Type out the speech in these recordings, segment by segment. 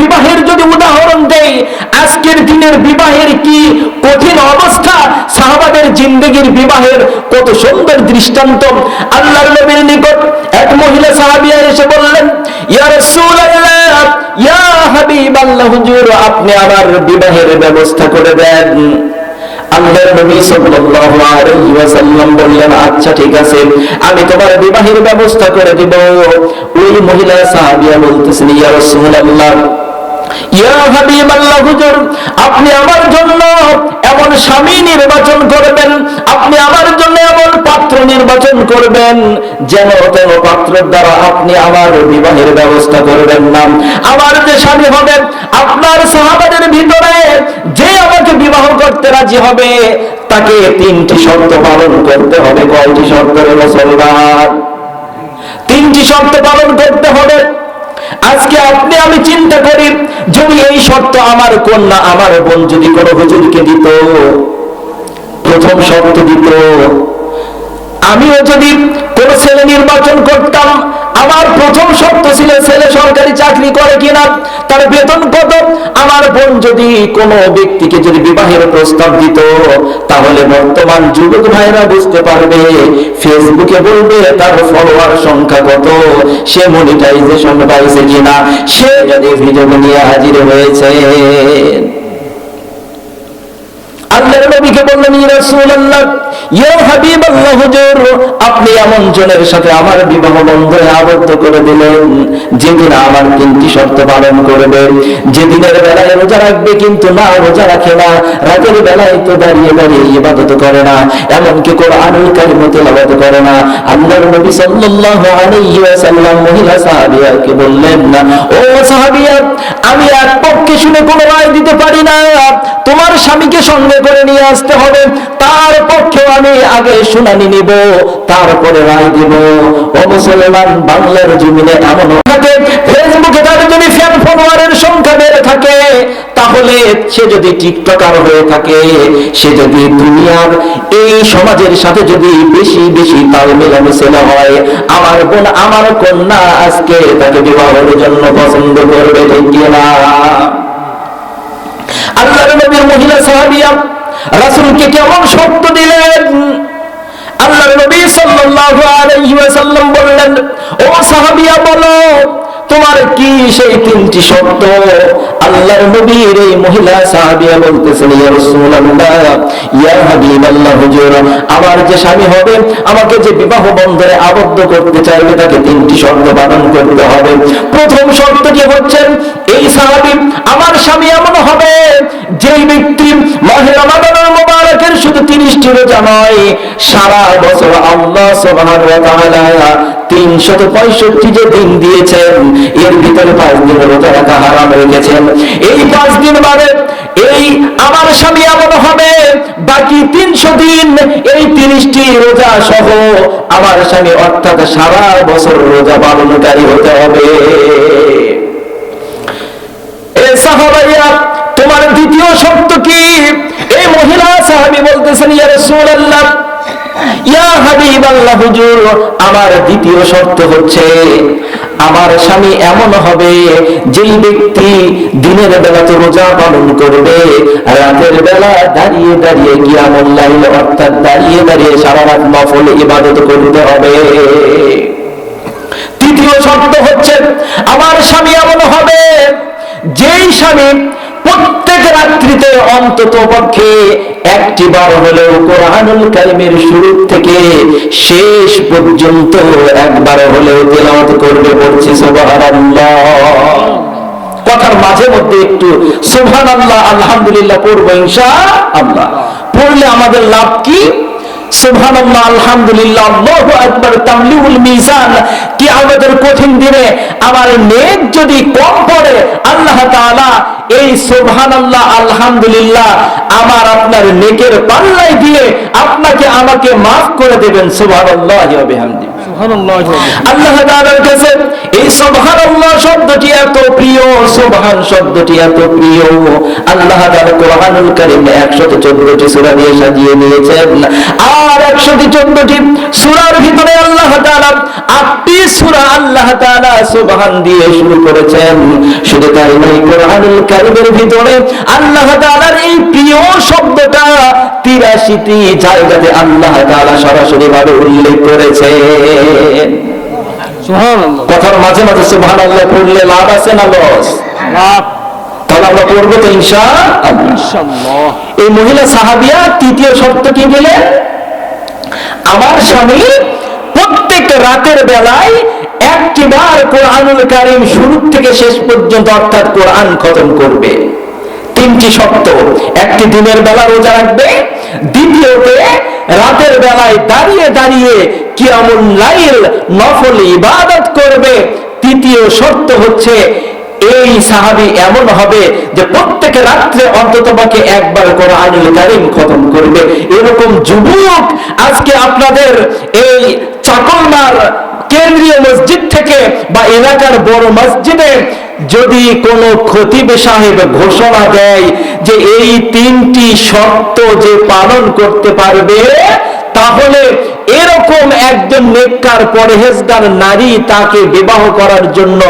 বিবাহের যদি উদাহরণ দেই, আজকের দিনের বিবাহের কি কঠিন অবস্থা? সাহাবাদের জিন্দগির বিবাহের কত সুন্দর দৃষ্টান্ত। আল্লাহর নবীর নিকট এক মহিলা সাহাবিয়া এসে বললেন, ইয়া রাসূলুল্লাহ, ইয়া হাবিবাল্লাহ, হুজুর, আপনি আমার বিবাহের ব্যবস্থা করে দেন। আল্লাহর নবী সাল্লাল্লাহু আলাইহি ওয়াসাল্লাম বললেন আচ্ছা ঠিক আছে, আমি তোমার বিবাহের ব্যবস্থা করে দিব। ওই মহিলা সাহাবিয়া বলতেছেন, ইয়া রাসূলুল্লাহ আপনি আমার জন্য এমন স্বামী নির্বাচন করবেন, আপনি আমার জন্য এমন পাত্র নির্বাচন করবেন, যেন তেন পাত্রের দ্বারা আপনি আমার বিবাহের ব্যবস্থা করবেন না। আমার যে স্বামী হবেন আপনার সাহাবাদের ভিতরে যে আমাকে বিবাহ করতে রাজি হবে, তাকে তিনটি শর্ত পালন করতে হবে। কয়টি শর্ত তিনটি শর্ত পালন করতে হবে। আজকে আপনি, আমি চিন্তা করি, যদি এই শর্ত আমার কন্যা, আমার বোন যদি কোনো হুজুরকে দিত, প্রথম শর্ত দিত আমিও যদি কোন ছেলে নির্বাচন করতাম, আমার প্রথম শর্ত ছিল ছেলে সরকারি চাকরি করে কিনা, তার বেতন কত? আমার বোন যদি কোনো ব্যক্তিকে যদি বিবাহের প্রস্তাব দিত, তাহলে বর্তমান যুবক ভাইরা বুঝতে পারবে, ফেসবুকে বলবে, তার ফলোয়ার সংখ্যা কত? সে মনিটাইজেশন পাইছে কিনা? সে যদি ভিডিও নিয়ে হাজির হয়েছে। নবীকে বললেন রাসূলুল্লাহ, ইয়া হাবিবাল্লাহ, হুজুর, আপনি এমন জনের সাথে আমার বিবাহ বন্ধনে আবদ্ধ করে দিলেন, যেদিন আমার তিনটি শর্ত পালন করবে। যেদিনের বেলায় রোজা রাখবে কিন্তু না, রোজা রাখে না, রাতের বেলায় তো দাঁড়িয়ে দাঁড়িয়ে ইবাদত করে না, এমনকি কোরআনুল কারীম তেলাওয়াত করে না। আল্লাহর নবী সাল্লাল্লাহু আলাইহি ওয়াসাল্লাম মহিলা সাহাবিয়াকে বললেন না ও সাহাবিয়া, আমি এক পক্ষে শুনে কোনো রায় দিতে পারি না তোমার স্বামীকে সঙ্গে করে নিয়ে আসতে হবে। তার পক্ষেও আমি আগে শুনানি নিব, তারপরে রায় দিব। ও মুসলমান, বাংলার জমিনে এমন ফেসবুকে তার যদি ফ্যান ফলোয়ারের সংখ্যা বেড়ে থাকে, তাহলে সে যদি টিকটকার হয়ে থাকে, সে যদি দুনিয়ার এই সমাজের সাথে যদি বেশি বেশি তাল মেলামেশালা হয়, আমার বোন, আমার কন্যা আজকে তাকে বিবাহের জন্য পছন্দ করবে, ঠিক কিনা? আল্লাহর নবীর মহিলা সাহাবিয়া রাসূলকে কেমন শর্ত দিলেন? আল্লাহর নবী সাল্লাল্লাহু আলাইহি ওয়াসাল্লাম বললেন, ও সাহাবিয়া বলো তোমার কি সেই তিনটি শর্ত? আল্লাহর নবীর এই মহিলা সাহাবিয়া বলতেছেন, ইয়া রাসূলুল্লাহ, ইয়া হাবিবাল্লাহ, হুজুর, আমার যে স্বামী হবে, আমাকে যে বিবাহ বন্ধনে আবদ্ধ করতে চাইবে, তাকে তিনটি শর্ত পালন করতে হবে। প্রথম শর্তটি হচ্ছে, এই সাহাবী আমার স্বামী এমন হবে, যেই ব্যক্তি মাহে রমাদানের মোবারকের শুধু 30টি রোজা নয়, সারা বছর আল্লাহ সুবহানাহু ওয়া তাআলা 365 যে দিন দিয়েছেন, এর ভিতরে পাঁচ দিন হারাম রেখেছেন। এই পাঁচ দিন বাদে এই আমার স্বামী এমন হবে, বাকি তিনশো দিন এই তিরিশটি রোজা সহ আমার স্বামী অর্থাৎ সারা বছর রোজা পালনকারী হতে হবে। তোমার দ্বিতীয় শর্ত কি? এই মহিলা সাহাবী বলতেছেন ইয়া রাসূলুল্লাহ আমার দ্বিতীয় শর্ত হচ্ছে আমার স্বামী এমন হবে যেই ব্যক্তি দিনের বেলা তো রোজা পালন করবে, রাতের বেলা দাঁড়িয়ে দাঁড়িয়ে কিয়ামুল লাইল, অর্থাৎ দাঁড়িয়ে দাঁড়িয়ে সারা রাত নফল ইবাদত করতে হবে। তৃতীয় শর্ত হচ্ছে, আমার স্বামী এমন হবে যেই স্বামী প্রত্যেক রাত্রিতে অন্তত পক্ষে একটি বার হলেও কোরআনুল কারিমের শুরু থেকে শেষ পর্যন্ত একবার হলেও তেলাওয়াত করবে পড়ছে সুবহানাল্লাহ। কথার মাঝে মধ্যে একটু সুবহানাল্লাহ, আলহামদুলিল্লাহ পড়ব ইনশাআল্লাহ। পড়লে আমাদের লাভ কি? সুবহানাল্লাহ, আলহামদুলিল্লাহ, আল্লাহু আকবার তামলিউল মিজান। কি আমাদের কঠিন দিনে আমার নেক যদি কম পড়ে, আল্লাহ তাআলা এই সুবহানাল্লাহ আলহামদুলিল্লাহ আমার আপনার নেকের পাল্লায় দিয়ে আপনাকে আমাকে maaf করে দেবেন বিহামদি। আল্লাহ তাআলার কাছে এই সুবহানাল্লাহ শব্দটি এত প্রিয় সুবহান শব্দটি এত প্রিয়। আল্লাহ তাআলা কোরআনুল কারীমে 114টি সূরা দিয়ে সাজিয়ে নিয়েছেন আর একশোটি চোদ্দটি ভিতরে আল্লাহ তাআলা আটটি সুরা আল্লাহ তাআলা সুবহান দিয়ে শুরু করেছেন। শুধু তাই নয় কোরআনুল কারিমের ভিতরে আল্লাহ তাআলার এই প্রিয় শব্দটা তিরাশিটি জায়গাতে আল্লাহ তাআলা সরাসরি ভাবে উল্লেখ করেছে। কথার মাঝে মাঝে সুবহান আল্লাহ পড়লে লাভ আছে না লস? তাহলে আমরা পড়ব তো ইনশা ইনশাআল্লাহ। এই মহিলা সাহাবিয়া তৃতীয় শর্ত কি বলে? আমার স্বামী প্রত্যেক রাতের বেলায় একটিবার কোরআনুল কারিম শুরু থেকে শেষ পর্যন্ত অর্থাৎ কোরআন খতম করবে। তিনটি শর্ত, একটি দিনের বেলা রোজা রাখবে, দ্বিতীয়তে রাতের বেলায় দাঁড়িয়ে দাঁড়িয়ে কিয়ামুল লাইল নফল ইবাদত করবে। তৃতীয় শর্ত হচ্ছে, এই সাহাবি এমন হবে যে প্রত্যেক রাত্রে অন্তত পক্ষে একবার করে আনিল কারিম খতম করবে। এরকম যুবক আজকে আপনাদের এই চাকলমার কেন্দ্রীয় মসজিদ থেকে বা এলাকার বড় মসজিদে যদি কোনো খতিবে সাহেব ঘোষণা দেয় যে এই তিনটি শর্ত যে পালন করতে পারবে, তাহলে এরকম একজন নেককার পরহেজগার নারী তাকে বিবাহ করার জন্য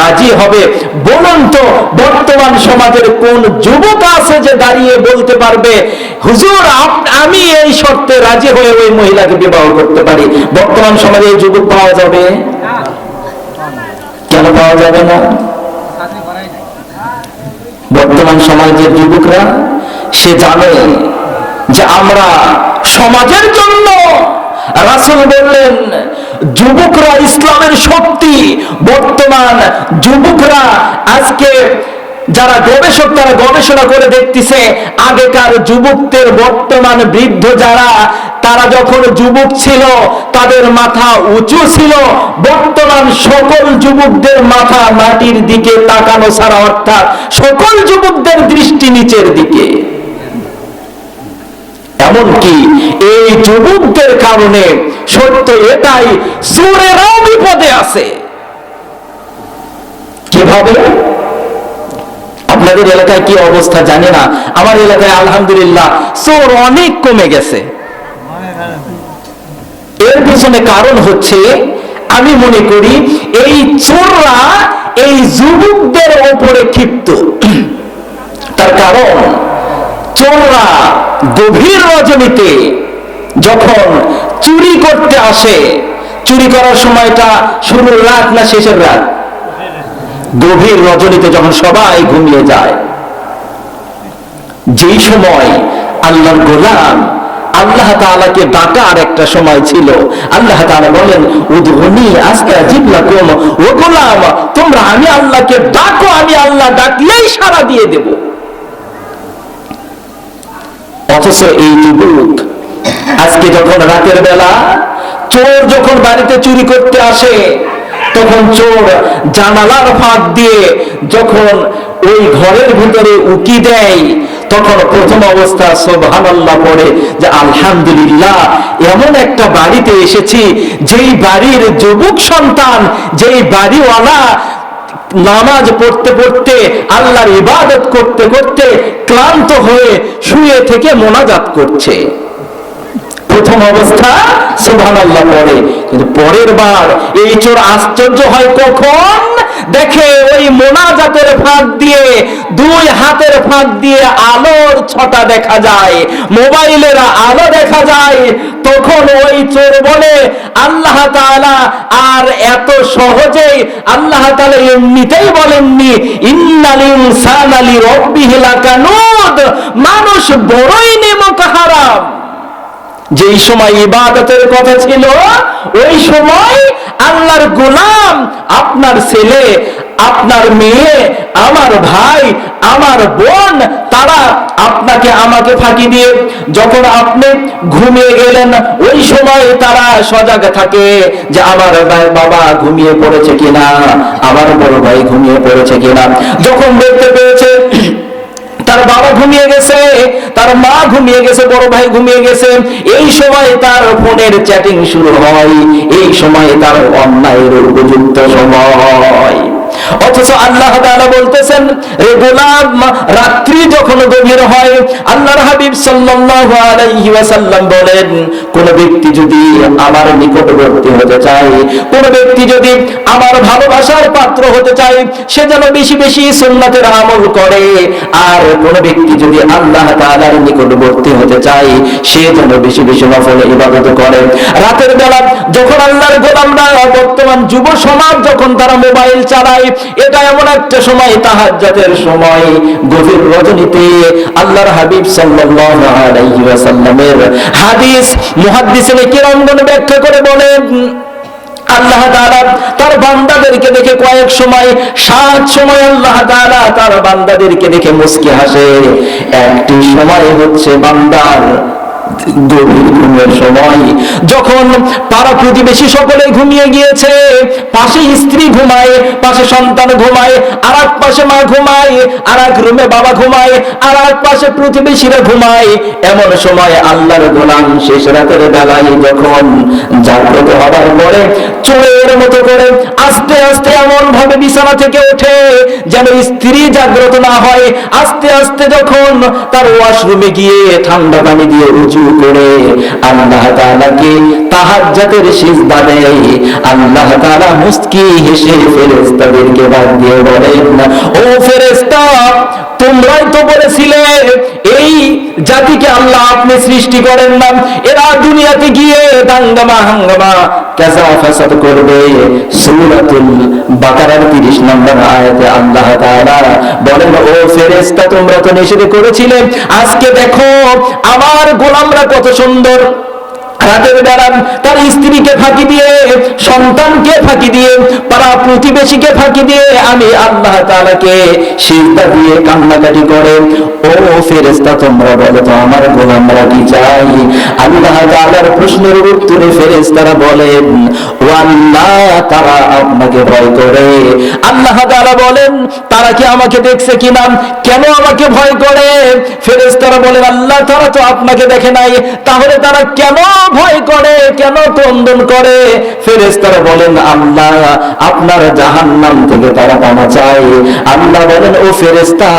রাজি হবে। বলুন তো, বর্তমান সমাজের কোন যুবক আছে যে দাঁড়িয়ে বলতে পারবে, হুজুর আমি এই শর্তে রাজি হয়ে ওই মহিলাকে বিবাহ করতে পারি। বর্তমান সমাজে এই যুবক পাওয়া যাবে? কেন পাওয়া যাবে না? বর্তমান সমাজের যুবকরা, সে জানে যে আমরা সমাজের জন্য রাসূল বললেন, যুবকরা ইসলামের শক্তি, বর্তমান যুবকরা আজকে যারা গবেষক, তারা গবেষণা করে দেখতেছে, আগেকার যুবকদের বর্তমান বৃদ্ধ যারা, তারা যখন যুবক ছিল, তাদের মাথা উঁচু ছিল। বর্তমান সকল যুবকদের মাথা মাটির দিকে তাকানো ছাড়া অর্থাৎ সকল যুবকদের দৃষ্টি নিচের দিকে। এমনকি এই যুবকদের কারণে সত্য এটাই সুরেরাও বিপদে আছে। কীভাবে? আপনাদের এলাকায় কি অবস্থা জানি না। আমার এলাকায় আলহামদুলিল্লাহ চোর অনেক কমে গেছে। এর পিছনে কারণ হচ্ছে, আমি মনে করি এই চোররা এই যুবকদের ওপরে ক্ষিপ্ত। তার কারণ চোররা গভীর রজনীতে যখন চুরি করতে আসে, চুরি করার সময়টা শুরুর রাত না শেষের রাত? গভীর রজনীতে যখন সবাই ঘুমিয়ে যায়, যেই সময় আল্লাহর গোলাম আল্লাহ তাআলাকে ডাকার একটা সময় ছিল, আল্লাহ তাআলা বলেন উদহুনি আজকে জিবলা কোন ও গোলাম, তোমরা আমি আল্লাহকে ডাকো, আমি আল্লাহ ডাকলেই সারা দিয়ে দেব। অথচ এই যুবক। আজকে যখন রাতের বেলা চোর যখন বাড়িতে চুরি করতে আসে, তখন চোর জানালার ফাঁক দিয়ে যখন ওই ঘরের ভিতরে উকি দেয়, তখন প্রথম অবস্থা সোভানাল্লাহ পড়ে যে আলহামদুলিল্লাহ, এমন একটা বাড়িতে এসেছি, যেই বাড়ির যুবক সন্তান, যেই বাড়িওয়ালা নামাজ পড়তে পড়তে, আল্লাহর ইবাদত করতে করতে ক্লান্ত হয়ে শুয়ে থেকে মোনাজাত করছে। প্রথম অবস্থা সুভান আল্লাহ পরে। কিন্তু পরের বার এই চোর আশ্চর্য হয় কখন? দেখে ওই মোনাজাতের ফাঁক দিয়ে, দুই হাতের ফাঁক দিয়ে আলোর ছটা দেখা যায়, মোবাইলের আলো দেখা যায়। তখন ওই চোর বলে, আল্লাহ আর এত সহজেই আল্লাহ এমনিতেই বলেননি, ইন্নাল ইনসানা লিরাব্বিহি লাকানুদ। মানুষ বড়ই নেমক হারাম। যেই সময় ইবাদতের কথা ছিল, ওই সময় আল্লাহর গোলাম আপনার ছেলে, আপনার মেয়ে, আমার ভাই, আমার বোন, তারা আপনাকে আমাকে ফাঁকি দিয়ে যখন আপনি ঘুমিয়ে গেলেন, ওই সময় তারা সজাগ থাকে যে আমার ভাই বাবা ঘুমিয়ে পড়েছে কিনা, আমার বড় ভাই ঘুমিয়ে পড়েছে কিনা। যখন দেখতে পেয়েছে তার বাবা ঘুমিয়ে গেছে, তার মা ঘুমিয়ে গেছে, বড় ভাই ঘুমিয়ে গেছে। এই সময় তার ফোনের চ্যাটিং শুরু হয়, এই সময় তার অন্যায়ের উপযুক্ত সময়। অথচ আল্লাহ তাআলা বলতেছেন, রে গোলাম, রাত্রি যখন গভীর হয়, আল্লাহর হাবিব ওয়াসাল্লাম বলেন, কোন ব্যক্তি যদি আমার নিকটবর্তী হতে চায়, কোন ব্যক্তি যদি আমার ভালোবাসার পাত্র হতে চায়, সে যেন বেশি বেশি সুন্নাতের আমল করে। আর কোন ব্যক্তি যদি আল্লাহ তাআলার নিকটবর্তী হতে চায়, সে যেন বেশি বেশি নফল ইবাদত করে। রাতের বেলা যখন আল্লাহর গোলামরা বর্তমান যুব সমাজ যখন তারা মোবাইল চালায় এটা এমন একটা সময়, তাহাজ্জুদের সময়, গভীর রজনীতে আল্লাহর হাবিব ওয়াসাল্লামের হাদিস মুহাদ্দিসিনে ব্যাখ্যা করে বলেন, আল্লাহ তার বান্দাদেরকে দেখে কয়েক সময়, সাত সময় আল্লাহ তাআলা তার বান্দাদেরকে দেখে মুস্কি হাসে। একটি সময় হচ্ছে বান্দার সময় যখন পাড়া প্রতিবেশী সকলে ঘুমিয়ে গিয়েছে পাশে স্ত্রী ঘুমায়, পাশে সন্তান ঘুমায় আর এক পাশে মা ঘুমায় আর এক রুমে বাবা ঘুমায় আর এক পাশে প্রতিবেশীরা ঘুমায়। এমন সময় আল্লাহর গোলাম শেষ রাতের বেলায় যখন জাগ্রত হবার পরে চোরের মতো করে আস্তে আস্তে এমন ভাবে বিছানা থেকে ওঠে, যেন স্ত্রী জাগ্রত না হয়, আস্তে আস্তে যখন তার ওয়াশরুমে গিয়ে ঠান্ডা পানি দিয়ে করে আল্লাহ তাআলাকে তাহাজ্জুদের সিজদা দেয়। আল্লাহ তাআলা মুস্কি হেসে ফেরেশতাদেরকে বাদ দিয়ে বলেন, ও ফেরেশতা, তোমরাই তো বলেছিলে, এই জাতিকে আল্লাহ আপনি সৃষ্টি করেন না। এরা দুনিয়াতে গিয়ে দাঙ্গামা হাঙ্গামা কাজা ফাসাদ করবে? বাকারার 30 নম্বর আয়াতে আল্লাহ তোমরা তো নিষেধ করেছিলে। আজকে দেখো, আমার গোলামরা কত সুন্দর। রাতের বেলা তার স্ত্রীকে ফাঁকি দিয়ে, সন্তানকে ফাঁকি দিয়ে, পাড়া প্রতিবেশীকে ফাঁকি দিয়ে আমি আল্লাহ তাআলাকে সিজদা দিয়ে কান্নাকাটি করে। ও ফেরেশতা, তোমরা বলো তো আমার গোলামরা কি চাই? আল্লাহ তাআলার প্রশ্নের উত্তরে ফেরেশতারা বলেন ও আল্লাহ তারা আপনাকে ভয় করে। আল্লাহ তাআলা বলেন, তারা কি আমাকে দেখছে কিনা কেন আমাকে ভয় করে? ফেরেশতারা বলেন, আল্লাহ, তারা তো আপনাকে দেখে নাই। তাহলে তারা কেন ভয় করে, কেন ক্রন্দন করে? ফেরেশতারা বলেন, আল্লাহ, আপনার জাহান্নাম থেকে তারা পানা চায়। আল্লাহ বলেন, ও ফেরেস্তা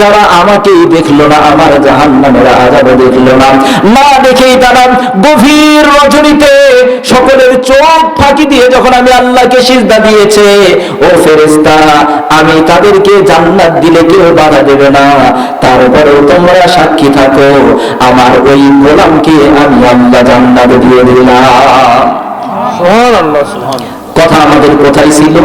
যারা আমাকেই দেখল না, আমার জাহান্নামের আযাব দেখল না। না দেখেই তারা গভীর রজনীতে সকলের চোখ ফাঁকি দিয়ে যখন আমি আল্লাহকে সিজদা দিয়েছে ও ফেরেশতা আমি তাদেরকে জান্নাত দিলে কেউ বাধা দেবে না। তারপরেও তোমরা সাক্ষী থাকো আমার ওই গোলামকে আমি আল্লাহ জান্নাত দিয়ে দিলাম। কথা আমাদের কোথায় ছিল?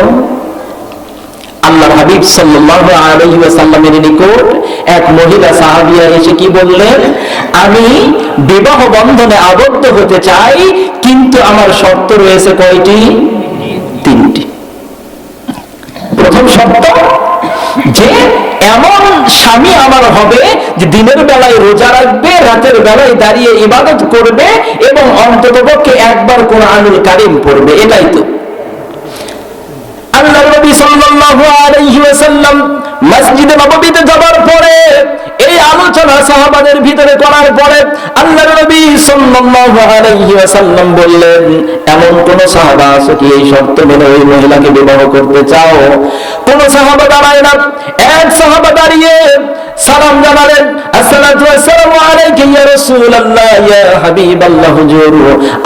আল্লাহ হাবিব সাল্লাল্লাহু আলাইহি ওয়াসাল্লামের নিকট এক মহিলা সাহাবিয়া এসে কি বললেন? আমি বিবাহ বন্ধনে আবদ্ধ হতে চাই, কিন্তু আমার শর্ত রয়েছে কয়টি? তিনটি। প্রথম শর্ত, যে এমন স্বামী আমার হবে যে দিনের বেলায় রোজা রাখবে, রাতের বেলায় দাঁড়িয়ে ইবাদত করবে এবং অন্ততপক্ষে একবার কোন কোরআনুল কারিম পড়বে। এটাই তো। আল্লাহ নবী সাল্লাল্লাহু আলাইহি ওয়াসাল্লাম মসজিদে নববীতে যাবার পরে সাহাবাদের ভিতরে করার পরে আল্লাহ নবী সাল্লাল্লাহু আলাইহি ওয়াসাল্লাম বললেন, এমন কোন সাহাবা আছে কি এই শর্ত মেনে ওই মহিলাকে বিবাহ করতে চাও? কোন সাহাবা দাঁড়ায় না। এক সাহাবা দাঁড়িয়ে সালাম জানালেন, আসসালাতু ওয়াসসালামু আলাইকা ইয়া রাসূলুল্লাহ, ইয়া হাবিবাল্লাহ হুজুর,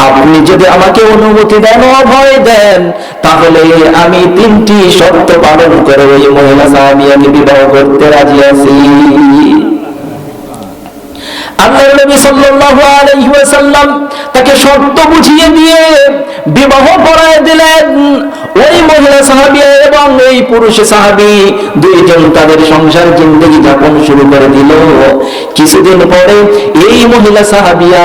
আপনি যদি আমাকে অনুমতি দেন, অভয় দেন, তাহলে আমি তিনটি শর্ত পালন করে ওই মহিলা সাহাবিয়াকে বিবাহ করতে রাজি আছি। আল্লাহ নবী সাল্লাল্লাহু আলাইহি ওয়াসাল্লাম তাকে শর্ত বুঝিয়ে দিয়ে বিবাহ পড়ায় দিলেন। ওই মহিলা সাহাবী এবং এই পুরুষ সাহাবী দুইজন তাদের সংসার জিন্দগি যাপন শুরু করে দিল। কিছুদিন পরে এই মহিলা সাহাবিয়া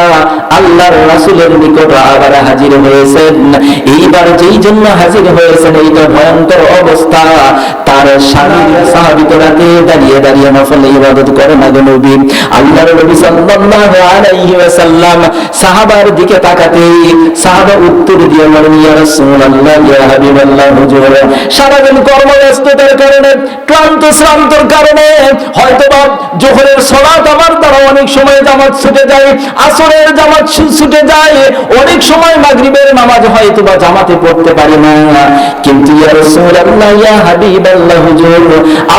আল্লাহর রাসূলের নিকট আবার হাজির হয়েছেন। এইবার যেই জন্য হাজির হয়েছেন, এইটা ভয়ঙ্কর অবস্থা। স্বামীর সাহাবী সাহাবী রাতে দাঁড়িয়ে দাঁড়িয়ে নফল ইবাদত করে না নবী। আল্লাহর নবী সাল্লাল্লাহু আলাইহি ওয়াসাল্লাম সাহাবার দিকে তাকাতেই সাহাবা উত্তর দিয়ে বলেন রাসূলুল্লাহ হাবিবাল্লাহ, হুজুর, সারাদিন কর্মব্যস্ততার কারণে, ক্লান্ত শ্রান্তর কারণে হয়তো বা জোহরের সলাত আমার দ্বারা অনেক সময় জামাত ছুটে যায়, আসরের জামাত ছুটে যায়, অনেক সময় মাগরিবের নামাজ হয়তো বা জামাতে পড়তে পারি না। কিন্তু ইয়া রাসূলুল্লাহ, ইয়া হাবিবাল্লাহ হুজুর,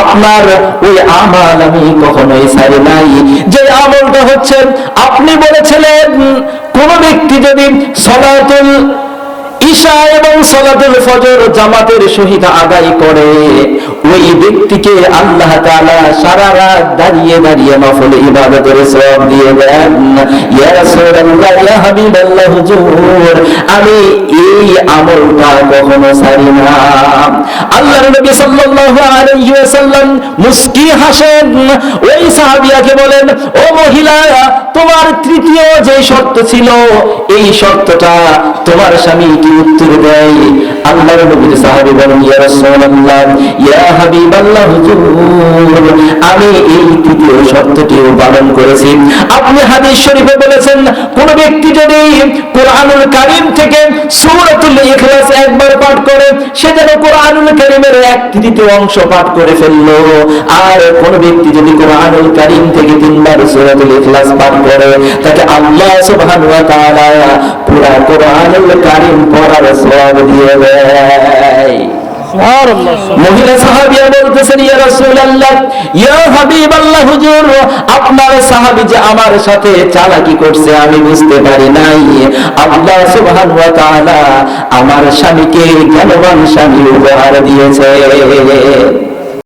আপনার ওই আমাল আমি কখনোই ছাড়ি নাই। যে আমলটা হচ্ছে, আপনি বলেছিলেন, কোন ব্যক্তি যদি সলাতুল ঈশা এবং সলাতুল ফজর জামাতের সহিত আদায় করে। ওই ব্যক্তিকে আল্লাহ তাআলা সারা রাত দাঁড়িয়ে দাঁড়িয়ে নফল ইবাদতের সওয়াব দিয়ে দেন। ইয়া রাসূলুল্লাহ, ইয়া হাবিবাল্লাহ, হুজুর, আমি এই আমলটা কখনো ছাড়ি না। আল্লাহর নবী সাল্লাল্লাহু আলাইহি ওয়াসাল্লাম মুস্কি হাসেন। ওই সাহাবিয়াকে বলেন, ও মহিলা, তোমার তৃতীয় যে শর্ত ছিল, এই শর্তটা তোমার স্বামী কি উত্তর দেয়। আল্লাহর নবী সাহাবী বলেন, ইয়া রাসূলুল্লাহ, ইয়া হাবিবাল্লাহ, হুজুর, আমি এই তৃতীয় শর্তটিও পালন করেছি। আপনি হাদিস শরীফে বলেছেন, কোন ব্যক্তি যদি কোরআনুল কারীম থেকে সূরাতুল ইখলাস একবার পাঠ করে, সে যেন কোরআনুল কারীমের এক তৃতীয় অংশ পাঠ করে ফেলল। আর কোন ব্যক্তি যদি কোরআনুল কারীম থেকে তিনবার সূরাতুল ইখলাস পাঠ করে, তাকে আল্লাহ সুবহানাহু ওয়া তাআলা পুরা কোরআনুল কারীম পড়ার সওয়াব দিয়ে দেয়। মহিলা সাহাবিয়া বলতেছেন ইয়া রাসূলুল্লাহ ইয়া হাবিবাল্লাহ হুজুর আপনার সাহাবী যে আমার সাথে চালাকি করছে আমি বুঝতে পারি নাই। আল্লাহ সুবহানাহু ওয়া তাআলা আমার স্বামীকে জ্ঞানবান স্বামী উপহার দিয়েছে।